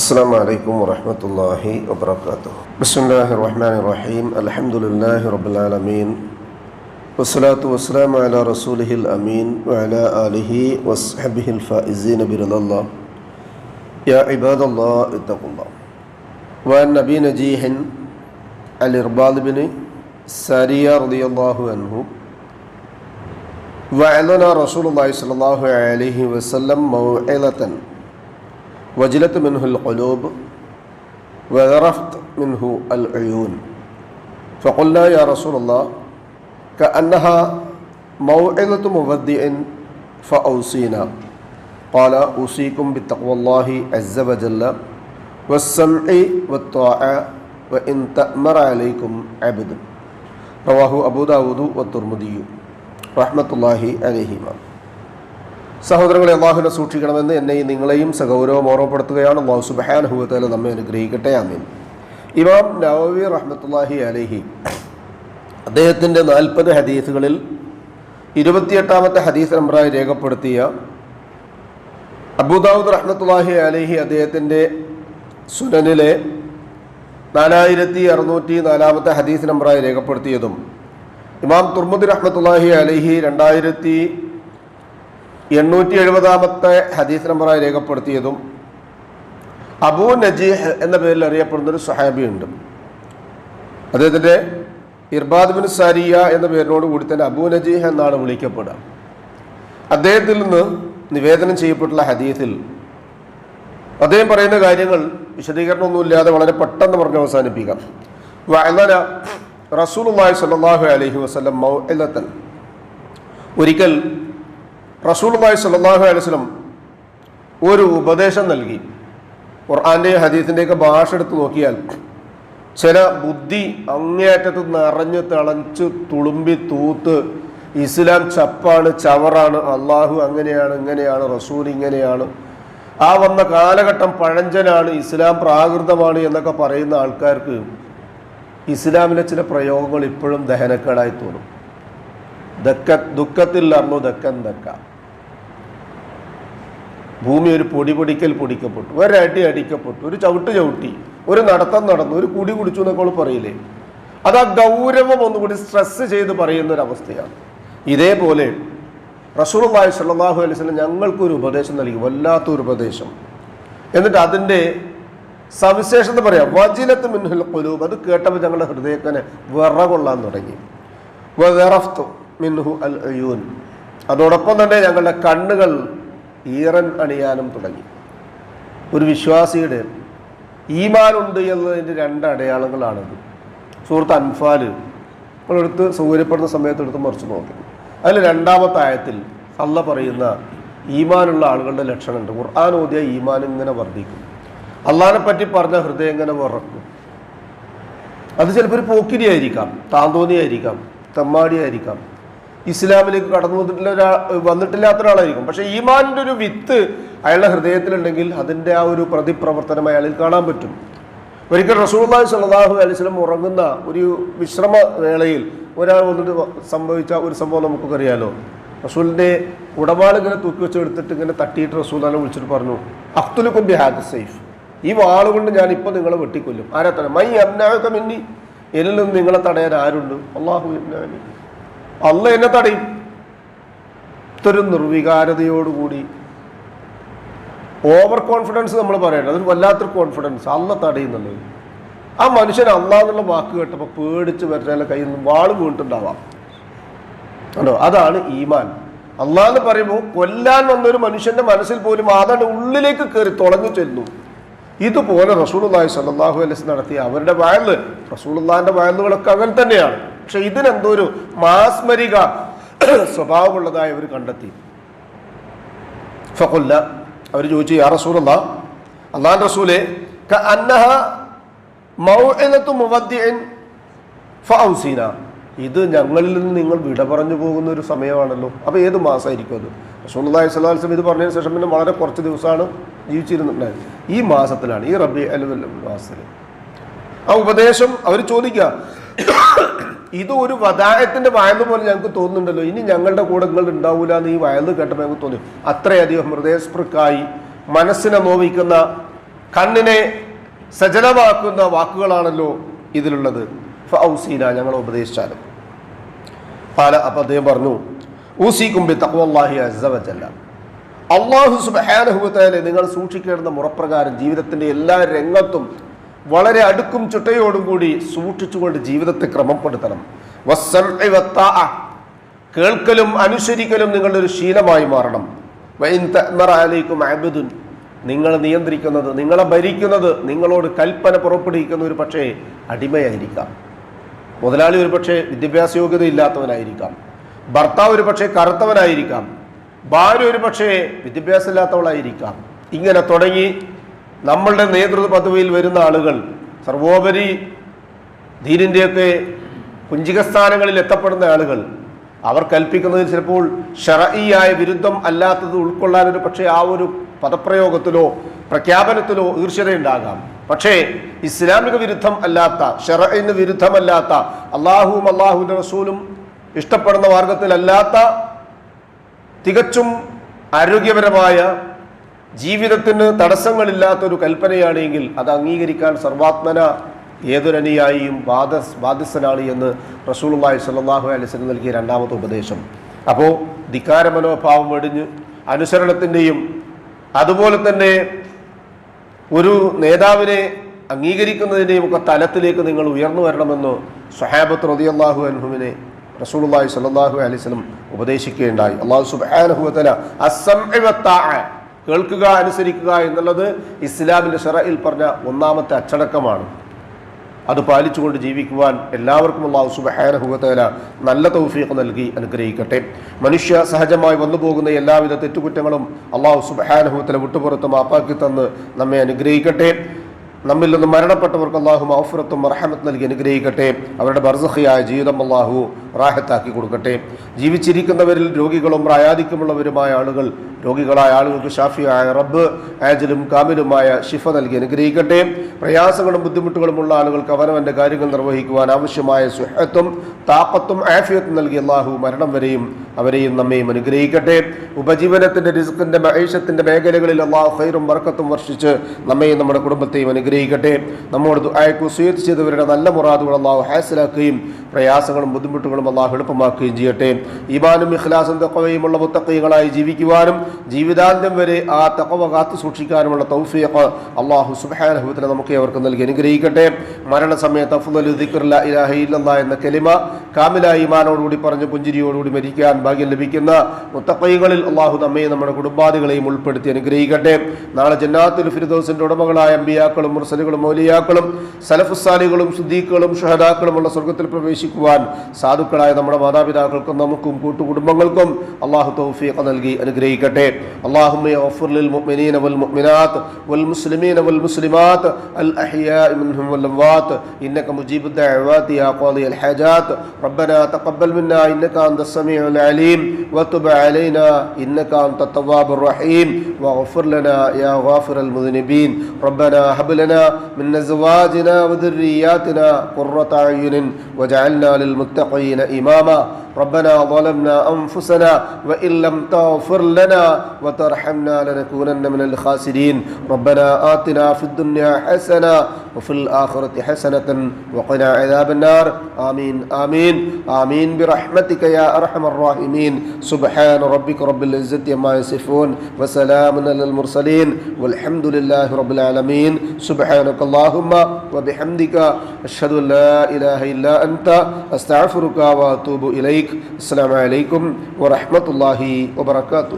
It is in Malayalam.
السلام عليكم ورحمة الله وبركاته. بسم الله الرحمن الرحيم. الحمد لله رب العالمين. والصلاة والسلام على رسوله الأمين وعلى آله وصحبه الفائزين برضا الله. يا عباد الله اتقوا الله. وعن نبي نجيح الإرباض بن سارية رضي الله عنه. وعلنا رسول الله صلى الله عليه وسلم موعظة وجلت منه القلوب وذرفت منه العيون. فقلنا يا رسول الله كأنها موعظة مودع فأوصينا. قال أوصيكم بتقوى الله عز وجل والسمع والطاعة وإن تأمر عليكم عبد. رواه أبو داود والترمذي رحمة الله عليهما. സഹോദരങ്ങളെ അള്ളാഹുവിനെ സൂക്ഷിക്കണമെന്ന് എന്നെയും നിങ്ങളെയും സഗൗരവം ഓർമ്മപ്പെടുത്തുകയാണ്. അള്ളാഹു സുബഹാനുഭവത്തിൽ നമ്മെ അനുഗ്രഹിക്കട്ടെ. അമീൻ ഇമാം നവവി റഹ്മത്തുല്ലാഹി അലഹി അദ്ദേഹത്തിന്റെ നാൽപ്പത് ഹദീസുകളിൽ ഇരുപത്തിയെട്ടാമത്തെ ഹദീസ് നമ്പറായി രേഖപ്പെടുത്തിയ അബൂദാവുദ് റഹ്മത്തുല്ലാഹി അലഹി അദ്ദേഹത്തിന്റെ സുനനിലെ നാലായിരത്തി അറുന്നൂറ്റി നാലാമത്തെ ഹദീസ് നമ്പറായി രേഖപ്പെടുത്തിയതും ഇമാം തുർമുദ് റഹ്മത്തുല്ലാഹി അലഹി രണ്ടായിരത്തി എണ്ണൂറ്റി എഴുപതാമത്തെ ഹദീസ് നമ്പറായി രേഖപ്പെടുത്തിയതും അബൂ നജീഹ് എന്ന പേരിൽ അറിയപ്പെടുന്ന ഒരു സഹാബിയുണ്ട് അദ്ദേഹത്തിന്റെ ഇർബാദ് ബിൻ സാരിയ എന്ന പേരിനോട് കൂടി തന്നെ അബൂ നജീഹ് എന്നാണ് വിളിക്കപ്പെടുക. അദ്ദേഹത്തിൽ നിന്ന് നിവേദനം ചെയ്യപ്പെട്ടുള്ള ഹദീസിൽ അദ്ദേഹം പറയുന്ന കാര്യങ്ങൾ വിശദീകരണമൊന്നുമില്ലാതെ വളരെ പെട്ടെന്ന് പറഞ്ഞ് അവസാനിപ്പിക്കാം. വഅലന റസൂലുള്ളാഹി സ്വല്ലല്ലാഹു അലൈഹി വസല്ലം മൗഇലത്തൻ ഒരിക്കൽ റസൂലുള്ളാഹി സല്ലാഹു അലൈഹി വസല്ലം ഒരു ഉപദേശം നൽകി. ഖുർആാന്റെയും ഹദീസിന്റെയൊക്കെ ഭാഷ എടുത്ത് നോക്കിയാൽ ചില ബുദ്ധി അങ്ങേയറ്റത്ത് നിറഞ്ഞ് തിളച്ച് തുളുമ്പി തൂത്ത് ഇസ്ലാം ചപ്പാണ് ചവറാണ് അള്ളാഹു അങ്ങനെയാണ് ഇങ്ങനെയാണ് റസൂൽ ഇങ്ങനെയാണ്. ആ വന്ന കാലഘട്ടം പഴഞ്ചനാണ് ഇസ്ലാം പ്രാകൃതമാണ് എന്നൊക്കെ പറയുന്ന ആൾക്കാർക്ക് ഇസ്ലാമിലെ ചില പ്രയോഗങ്ങൾ ഇപ്പോഴും ദഹനക്കേടായി തോന്നും. ദക്ക ദുഃഖത്തിൽ അറിഞ്ഞു ദക്കൻ ദക്ക. ഭൂമി ഒരു പൊടി പൊടിക്കൽ പൊടിക്കപ്പെട്ടു. ഒരടി അടിക്കപ്പെട്ടു. ഒരു ചവിട്ട് ചവിട്ടി. ഒരു നടത്തം നടന്നു. ഒരു കുടി കുടിച്ചു എന്നൊക്കെ പറയില്ലേ? അത് ആ ഗൗരവം ഒന്നുകൂടി സ്ട്രെസ് ചെയ്ത് പറയുന്ന ഒരു അവസ്ഥയാണ് ഇതേപോലെ റസൂർവായു സല്ലാഹു അലൈഹി സ്വലം ഞങ്ങൾക്കൊരു ഉപദേശം നൽകി. വല്ലാത്തൊരു ഉപദേശം. എന്നിട്ട് അതിന്റെ സവിശേഷത പറയാം. വജിലത്ത് മിൻഹുൽ കുലൂബ് അത് കേട്ടപ്പോൾ ഞങ്ങളുടെ ഹൃദയക്കനെ വിറകൊള്ളാൻ തുടങ്ങി. മിൻഹു അൽ അയ്യൂൻ അതോടൊപ്പം തന്നെ ഞങ്ങളുടെ കണ്ണുകൾ ഈറൻ അണിയാനും തുടങ്ങി. ഒരു വിശ്വാസിയുടെ ഈമാനുണ്ട് എന്നതിന്റെ രണ്ട് അടയാളങ്ങളാണത്. സുഹൃത്ത് അൻഫാൽ നമ്മളെടുത്ത് സൗകര്യപ്പെടുന്ന സമയത്ത് എടുത്ത് മറിച്ച് നോക്കി. അതിൽ രണ്ടാമത്തെ ആയത്തിൽ അല്ല പറയുന്ന ഈമാനുള്ള ആളുകളുടെ ലക്ഷണമുണ്ട്. ഖുർആൻ ഓതിയ ഈമാൻ ഇങ്ങനെ വർദ്ധിക്കും. അള്ളഹാനെ പറ്റി പറഞ്ഞ ഹൃദയം ഇങ്ങനെ വിറക്കും. അത് ചിലപ്പോൾ ഒരു പോക്കിരിയായിരിക്കാം താന്തോന്നിയായിരിക്കാം തെമ്മാടിയായിരിക്കാം ഇസ്ലാമിലേക്ക് കടന്നു വന്നിട്ടില്ല ഒരാ വന്നിട്ടില്ലാത്ത ഒരാളായിരിക്കും. പക്ഷേ ഈമാനിന്റെ ഒരു വിത്ത് അയാളുടെ ഹൃദയത്തിലുണ്ടെങ്കിൽ അതിന്റെ ആ ഒരു പ്രതിപ്രവർത്തനം അയാളിൽ കാണാൻ പറ്റും. ഒരിക്കൽ റസൂള്ളി സല്ലാഹു അലിസ്ലം ഉറങ്ങുന്ന ഒരു വിശ്രമ വേളയിൽ ഒരാൾ വന്നിട്ട് സംഭവിച്ച ഒരു സംഭവം നമുക്കൊക്കെ അറിയാലോ റസൂലിന്റെ ഉടപാട് ഇങ്ങനെ തൂക്കി വെച്ച് എടുത്തിട്ട് ഇങ്ങനെ തട്ടിയിട്ട് റസൂലാനെ വിളിച്ചിട്ട് പറഞ്ഞു അഖ്തുലുക്കും ബി ഹാദ് സൈഫ്. ഈ വാളുകൊണ്ട് ഞാൻ ഇപ്പോൾ നിങ്ങളെ വെട്ടിക്കൊല്ലും. ആരാ തന്നെ മൈ അന്നാകമിന്നി മിന്നി. എന്നിൽ നിന്ന് നിങ്ങളെ തടയാൻ ആരുണ്ട്? അള്ളാഹു അല്ല എന്നെ തടയും. ഇത്തരം നിർവികാരതയോടുകൂടി ഓവർ കോൺഫിഡൻസ് നമ്മൾ പറയണ്ട. അതൊരു വല്ലാത്തൊരു കോൺഫിഡൻസ് അല്ല തടയുന്നുള്ളത് ആ മനുഷ്യൻ അല്ല എന്നുള്ള വാക്ക് കേട്ടപ്പോൾ പേടിച്ച് വരുന്ന കയ്യിൽ നിന്ന് വാൾ വീണിട്ടുണ്ടാവാം. കണ്ടോ? അതാണ് ഈമാൻ. അള്ളാന്ന് പറയുമ്പോൾ കൊല്ലാൻ വന്നൊരു മനുഷ്യന്റെ മനസ്സിൽ പോലും അതാണ് ഉള്ളിലേക്ക് കയറി തുളഞ്ഞു ചെല്ലുന്നു ഇതുപോലെ റസൂൾ അള്ളാഹി അലൈഹി വസല്ലം നടത്തിയ അവരുടെ വയൽ റസൂലുള്ളാഹിന്റെ വയലുകളൊക്കെ അങ്ങനെ തന്നെയാണ്. പക്ഷെ ഇതിനെന്തോ ഒരു മാസ്മരിക സ്വഭാവമുള്ളതായി അവർ കണ്ടെത്തി. ഫഖുല്ല അവർ ചോദിച്ചു യാ റസൂലുള്ള അള്ളാൻ റസൂലെ ഇത് ഞങ്ങളിൽ നിന്ന് നിങ്ങൾ വിട പറഞ്ഞു പോകുന്ന ഒരു സമയമാണല്ലോ. അപ്പോൾ ഏത് മാസമായിരിക്കും അത്? അലൈഹി വസല്ലം ഇത് പറഞ്ഞതിന് ശേഷം പിന്നെ വളരെ കുറച്ച് ദിവസമാണ് ജീവിച്ചിരുന്നുണ്ടായത്. ഈ മാസത്തിലാണ് ഈ റബി അൽ മാസത്തിൽ ആ ഉപദേശം അവർ ചോദിക്കുക ഇത് ഒരു വതായത്തിന്റെ വയന്ന് പോലെ ഞങ്ങൾക്ക് തോന്നുന്നുണ്ടല്ലോ. ഇനി ഞങ്ങളുടെ കൂടെ നിങ്ങൾ ഉണ്ടാവൂല എന്ന് ഈ വയന്ന് കേട്ടപ്പോൾ ഞങ്ങൾക്ക് തോന്നി. അത്രയധികം ഹൃദയസ്പൃക്കായി മനസ്സിനെ നോവിക്കുന്ന കണ്ണിനെ സജലമാക്കുന്ന വാക്കുകളാണല്ലോ ഇതിലുള്ളത്. ഫൗസീന ഞങ്ങൾ ഉപദേശിച്ചാലും. പാല അപ്പം അദ്ദേഹം പറഞ്ഞു ഊസി കുമ്പി തക്വല്ലാഹി അസവജല്ല അള്ളാഹു സുബാനഹുബത്താലെ നിങ്ങൾ സൂക്ഷിക്കേണ്ട മുറപ്രകാരം ജീവിതത്തിന്റെ എല്ലാ രംഗത്തും വളരെ അടുക്കും ചുട്ടയോടും കൂടി സൂക്ഷിച്ചുകൊണ്ട് ജീവിതത്തെ ക്രമപ്പെടുത്തണം. കേൾക്കലും അനുസരിക്കലും നിങ്ങളുടെ ഒരു ശീലമായി മാറണം. അബ്ദുൻ. നിങ്ങൾ നിയന്ത്രിക്കുന്നത് നിങ്ങളെ ഭരിക്കുന്നത് നിങ്ങളോട് കൽപ്പന പുറപ്പെടുവിക്കുന്ന ഒരു പക്ഷേ അടിമയായിരിക്കാം. മുതലാളി ഒരു പക്ഷേ വിദ്യാഭ്യാസ യോഗ്യത ഇല്ലാത്തവനായിരിക്കാം ഭർത്താവ് ഒരു പക്ഷേ കറുത്തവനായിരിക്കാം. ഭാര്യ ഒരു പക്ഷേ വിദ്യാഭ്യാസമില്ലാത്തവളായിരിക്കാം. ഇങ്ങനെ തുടങ്ങി നമ്മളുടെ നേതൃത്വ പദവിയിൽ വരുന്ന ആളുകൾ സർവോപരി ധീരിന്റെയൊക്കെ കുഞ്ചികസ്ഥാനങ്ങളിൽ എത്തപ്പെടുന്ന ആളുകൾ അവർ കൽപ്പിക്കുന്നതിൽ ചിലപ്പോൾ ഷറയിയായ വിരുദ്ധം അല്ലാത്തത് ഉൾക്കൊള്ളാൻ ഒരു പക്ഷേ ആ ഒരു പദപ്രയോഗത്തിലോ പ്രഖ്യാപനത്തിലോ ഈർഷ്യതയുണ്ടാകാം. പക്ഷേ ഇസ്ലാമിക വിരുദ്ധം അല്ലാത്ത ഷറഇന് വിരുദ്ധമല്ലാത്ത അള്ളാഹുവും അള്ളാഹുവിന്റെ റസൂലും ഇഷ്ടപ്പെടുന്ന മാർഗത്തിലല്ലാത്ത തികച്ചും ആരോഗ്യപരമായ ജീവിതത്തിന് തടസ്സങ്ങളില്ലാത്തൊരു കൽപ്പനയാണെങ്കിൽ അത് അംഗീകരിക്കാൻ സർവാത്മന ഏതൊരനുയായിയും ബാധ ബാധ്യസ്ഥനാണ് എന്ന് റസൂലുള്ളാഹി സ്വല്ലല്ലാഹു അലൈഹി വസല്ലം നൽകിയ രണ്ടാമത്തെ ഉപദേശം. അപ്പോൾ ധിക്കാര മനോഭാവം വെടിഞ്ഞ് അനുസരണത്തിന്റെയും അതുപോലെ തന്നെ ഒരു നേതാവിനെ അംഗീകരിക്കുന്നതിന്റെയും ഒക്കെ തലത്തിലേക്ക് നിങ്ങൾ ഉയർന്നു വരണമെന്ന് സുഹാബത്ത് റളിയല്ലാഹു അൻഹുവിനെ റസൂലുള്ളാഹി സ്വല്ലല്ലാഹു അലൈഹി വസല്ലം ഉപദേശിക്കുകയുണ്ടായി. അള്ളാഹു സുബ്ഹാനഹു വതആല കേൾക്കുക അനുസരിക്കുക എന്നുള്ളത് ഇസ്ലാമിന്റെ ഷറയിൽ പറഞ്ഞ ഒന്നാമത്തെ അച്ചടക്കമാണ്. അത് പാലിച്ചുകൊണ്ട് ജീവിക്കുവാൻ എല്ലാവർക്കും അള്ളാഹു സുബ്ഹാനഹു വതആല നല്ല തൗഫീഖ് നൽകി അനുഗ്രഹിക്കട്ടെ. മനുഷ്യ സഹജമായി വന്നു പോകുന്ന എല്ലാവിധ തെറ്റുകുറ്റങ്ങളും അള്ളാഹു സുബ്ഹാനഹു വതആല വിട്ടുപുറത്ത് മാപ്പാക്കി തന്ന് നമ്മെ അനുഗ്രഹിക്കട്ടെ. നമ്മിൽ നിന്ന് മരണപ്പെട്ടവർക്ക് അള്ളാഹു മൗഫുറത്തും മർഹമത്ത് നൽകി അനുഗ്രഹിക്കട്ടെ. അവരുടെ ബർസഖിയായ ജീവിതം അള്ളാഹു റാഹത്താക്കി കൊടുക്കട്ടെ. ജീവിച്ചിരിക്കുന്നവരിൽ രോഗികളും പ്രായാധിക്യമുള്ളവരുമായ ആളുകൾ രോഗികളായ ആളുകൾക്ക് ഷാഫിയായ റബ്ബ് ആജലും കാമിലുമായ ഷിഫ നൽകി അനുഗ്രഹിക്കട്ടെ. പ്രയാസങ്ങളും ബുദ്ധിമുട്ടുകളുമുള്ള ആളുകൾക്ക് അവനവന്റെ കാര്യങ്ങൾ നിർവഹിക്കുവാൻ ആവശ്യമായ സുഹത്തും താപ്പത്തും ആഫിയത്തും നൽകി അള്ളാഹു മരണം വരെയും അവരെയും നമ്മയും അനുഗ്രഹിക്കട്ടെ. ഉപജീവനത്തിന്റെ റിസ്ക്കിന്റെ മഹേഷത്തിന്റെ മേഖലകളിൽ അള്ളാഹു ഹൈറും വർക്കത്തും വർഷിച്ച് നമ്മയും നമ്മുടെ കുടുംബത്തെയും അനുഗ്രഹിക്കട്ടെ നമ്മോട് അയക്കു സ്വീത്ത് ചെയ്തവരുടെ നല്ല മുറാദുകൾ അള്ളാഹു ഹാസിലാക്കുകയും പ്രയാസങ്ങളും ബുദ്ധിമുട്ടുകളും അള്ളാഹു എളുപ്പമാക്കുകയും ചെയ്യട്ടെ. ഈമാനും ഇഖ്ലാസും തക്കവയുമുള്ള മുത്തക്കൈകളായി ജീവിക്കുവാനും ജീവിതാന്ത്യം വരെ ആ തക്കവ കാത്തു സൂക്ഷിക്കാനുമുള്ള തൗഫീഖ് അള്ളാഹു സുബാനഹുബത്തിനെ നമുക്ക് അവർക്ക് നൽകി അനുഗ്രഹിക്കട്ടെ. മരണസമയത്ത് അഫ്ദലു ഇലാഹ എന്ന കെലിമ കാമില ഈമാനോടുകൂടി പറഞ്ഞ് പുഞ്ചിരിയോടുകൂടി മരിക്കാൻ ഭാഗ്യം ലഭിക്കുന്ന മുത്തക്കൈകളിൽ അള്ളാഹു നമ്മയും നമ്മുടെ കുടുംബാദികളെയും ഉൾപ്പെടുത്തി അനുഗ്രഹിക്കട്ടെ. നാളെ ജന്നാത്തുൽ ഫിർദൗസിന്റെ ഉടമകളായ അമ്പിയാക്കളും മുർസലുകളും മൗലിയാക്കളും സലഫുസാലികളും സുദ്ദീഖുകളും ഷഹദാക്കളുമുള്ള സ്വർഗത്തിൽ പ്രവേശിക്കുവാൻ സാധുക്കളായ നമ്മുടെ മാതാപിതാക്കൾക്കും നമുക്കും കൂട്ടുകുടുംബങ്ങൾക്കും അള്ളാഹു തൗഫീഖ് നൽകി അനുഗ്രഹിക്കട്ടെ اللهم اغفر للمؤمنين والمؤمنات والمسلمين والمسلمات الأحياء منهم والأموات إنك مجيب الدعوات يا قاضي الحاجات ربنا تقبل منا إنك أنت السميع العليم وتب علينا إنك أنت التواب الرحيم واغفر لنا يا غافر المذنبين ربنا هب لنا من أزواجنا وذرياتنا قرة أعين واجعلنا للمتقين إماما. ربنا ظلمنا أنفسنا وإن لم تغفر لنا وترحمنا لنكونن من الخاسرين. ربنا آتنا في الدنيا حسنة وفي الآخرة حسنة وقنا عذاب النار. آمين آمين آمين. برحمتك يا أرحم الراحمين. سبحان ربك رب العزة عما يصفون وسلام على المرسلين والحمد لله رب العالمين. سبحانك اللهم وبحمدك أشهد أن لا إله إلا أنت أستغفرك وأتوب إليك السلام عليكم ورحمة الله وبركاته